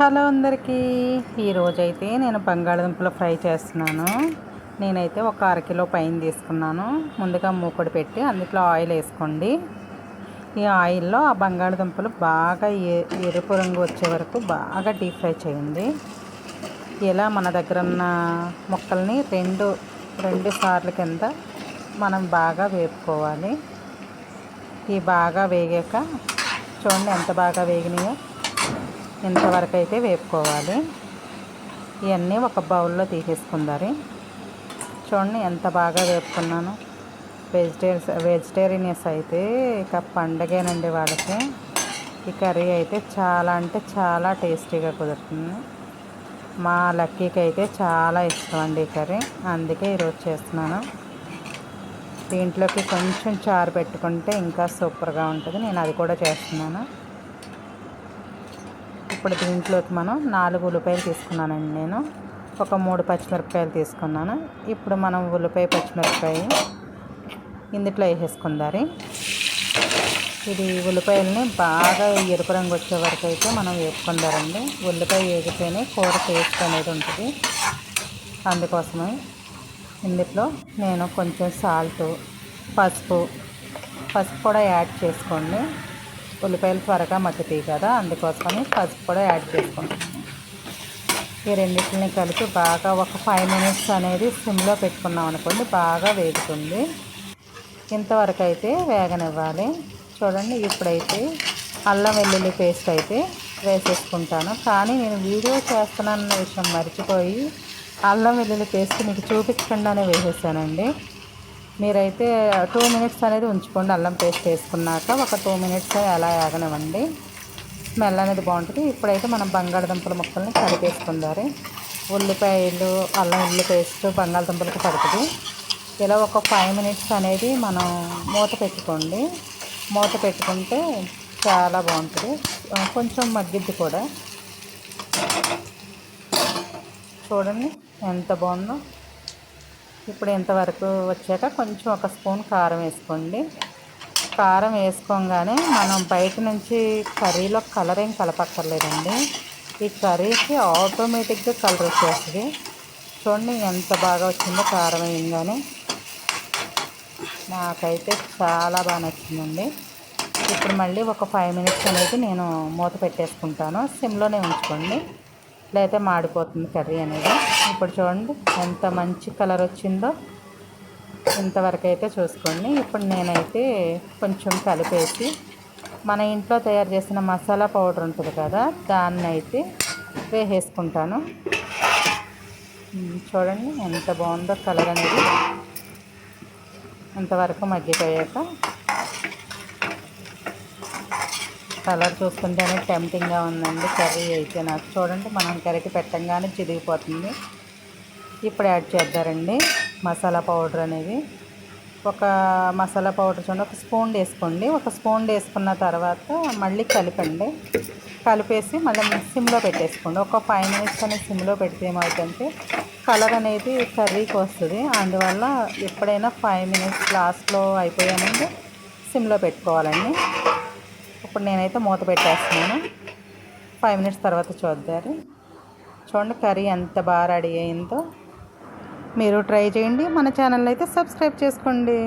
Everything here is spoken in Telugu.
హలో అందరికీ. ఈరోజైతే నేను బంగాళదుంపలు ఫ్రై చేస్తున్నాను. నేనైతే ఒక అరకిలో పైన తీసుకున్నాను. ముందుగా మూకుడు పెట్టి అందులో ఆయిల్ వేసుకోండి. ఈ ఆయిల్లో ఆ బంగాళదుంపలు బాగా ఎరుపు రంగు వచ్చే వరకు బాగా డీప్ ఫ్రై చేయండి. ఇలా మన దగ్గర ఉన్న ముక్కల్ని రెండు రెండు సార్లు కింద మనం బాగా వేపుకోవాలి. ఈ బాగా వేగాక చూడండి ఎంత బాగా వేగినాయో. ఇంతవరకు అయితే వేపుకోవాలి. ఇవన్నీ ఒక బౌల్లో తీసేసుకుందరి. చూడండి ఎంత బాగా వేపుకున్నాను. వెజిటేరియన్స్ వెజిటేరియన్స్ అయితే ఇక పండగేనండి వాళ్ళకి. ఈ కర్రీ అయితే చాలా అంటే చాలా టేస్టీగా కుదురుతుంది. మా లక్కీకి అయితే చాలా ఇష్టం అండి ఈ కర్రీ. అందుకే ఈరోజు చేస్తున్నాను. దీంట్లోకి కొంచెం చారు పెట్టుకుంటే ఇంకా సూపర్గా ఉంటుంది. నేను అది కూడా చేస్తున్నాను. ఇప్పుడు దీంట్లోకి మనం నాలుగు ఉల్లిపాయలు తీసుకున్నానండి నేను. ఒక మూడు పచ్చిమిరపకాయలు తీసుకున్నాను. ఇప్పుడు మనం ఉల్లిపాయ పచ్చిమిరపకాయ ఇందులో వేసేసుకుందారి ఇది ఉల్లిపాయలని బాగా ఎరుపు రంగు వచ్చే వరకు అయితే మనం వేసుకుందారండి ఉల్లిపాయ వేగితేనే కూర టేస్ట్ అనేది ఉంటుంది. అందుకోసమే ఇందులో నేను కొంచెం సాల్ట్ పసుపు పసుపు కూడా యాడ్ చేసుకోండి. ఉల్లిపాయలు త్వరగా మగ్గుతాయి కదా అందుకోసమని పసుపు కూడా యాడ్ చేసుకుంటాను ఈ రెండింటిని కలిపి బాగా ఒక ఫైవ్ మినిట్స్ అనేది సిమ్లో పెట్టుకున్నాం అనుకోండి బాగా వేగుతుంది. ఇంతవరకు అయితే వేగనివ్వాలి. చూడండి ఇప్పుడైతే అల్లం వెల్లుల్లి పేస్ట్ అయితే వేసేసుకుంటాను. కానీ నేను వీడియో చేస్తున్నానన్న విషయం మర్చిపోయి అల్లం వెల్లుల్లి పేస్ట్ మీకు చూపించకుండానే వేసేసానండి. మీరైతే టూ మినిట్స్ అనేది ఉంచుకోండి. అల్లం పేస్ట్ వేసుకున్నాక ఒక టూ మినిట్స్ అలా ఆగనివ్వండి. స్మెల్ అనేది బాగుంటుంది. ఇప్పుడైతే మనం బంగాళదుంపల ముక్కల్ని కడిపేసుకుందారు ఉల్లిపాయలు అల్లం ఉల్లి పేస్ట్ బంగాళదుంపలకు పడుతుంది. ఇలా ఒక ఫైవ్ మినిట్స్ అనేది మనం మూత పెట్టుకోండి. మూత పెట్టుకుంటే చాలా బాగుంటుంది. కొంచెం మగ్గిద్ది కూడా. చూడండి ఎంత బాగుందో. ఇప్పుడు ఇంతవరకు వచ్చాక కొంచెం ఒక స్పూన్ కారం వేసుకోండి. కారం వేసుకోగానే మనం బయట నుంచి కర్రీలో కలర్ ఏం కలపక్కర్లేదండి. ఈ కర్రీకి ఆటోమేటిక్గా కలర్ వచ్చేస్తుంది. చూడండి ఎంత బాగా వచ్చిందో కారం వేయంగానే నాకైతే చాలా బాగా నచ్చిందండి. ఇప్పుడు మళ్ళీ ఒక ఫైవ్ మినిట్స్ అనేది నేను మూత పెట్టేసుకుంటాను. సిమ్లోనే ఉంచుకోండి. లేకపోతే మాడిపోతుంది కర్రీ అనేది. ఇప్పుడు చూడండి ఎంత మంచి కలర్ వచ్చిందో ఇంతవరకు అయితే చూసుకోండి. ఇప్పుడు నేనైతే కొంచెం కలిపేసి మన ఇంట్లో తయారు చేసిన మసాలా పౌడర్ ఉంటుంది కదా దాన్ని అయితే వేసేసుకుంటాను చూడండి ఎంత బాగుందో కలర్ అనేది ఇంతవరకు మగ్గిపోయాక కలర్ చూస్తుంటేనే టెంప్టింగ్గా ఉందండి. కర్రీ అయితే నాకు చూడండి మనం కర్రీకి పెట్టంగానే చిరిగిపోతుంది ఇప్పుడు యాడ్ చేద్దారండి. మసాలా పౌడర్ అనేది. ఒక మసాలా పౌడర్ చూడండి ఒక స్పూన్ వేసుకోండి. ఒక స్పూన్ వేసుకున్న తర్వాత మళ్ళీ కలిపండి. కలిపేసి మళ్ళీ సిమ్లో పెట్టేసుకోండి. ఒక ఫైవ్ మినిట్స్ అనేది సిమ్లో పెడితే ఏమవుతుందంటే కలర్ అనేది కర్రీకి వస్తుంది. అందువల్ల ఎప్పుడైనా ఫైవ్ మినిట్స్ లాస్ట్లో అయిపోయానంటే సిమ్లో పెట్టుకోవాలండి. ఇప్పుడు నేనైతే మూత పెట్టేస్తున్నాను. ఫైవ్ మినిట్స్ తర్వాత చూద్దారు. చూడండి కర్రీ ఎంత బాగా రెడీ అయిందో. మీరు ట్రై చేయండి. మన ఛానల్ అయితే సబ్స్క్రైబ్ చేసుకోండి.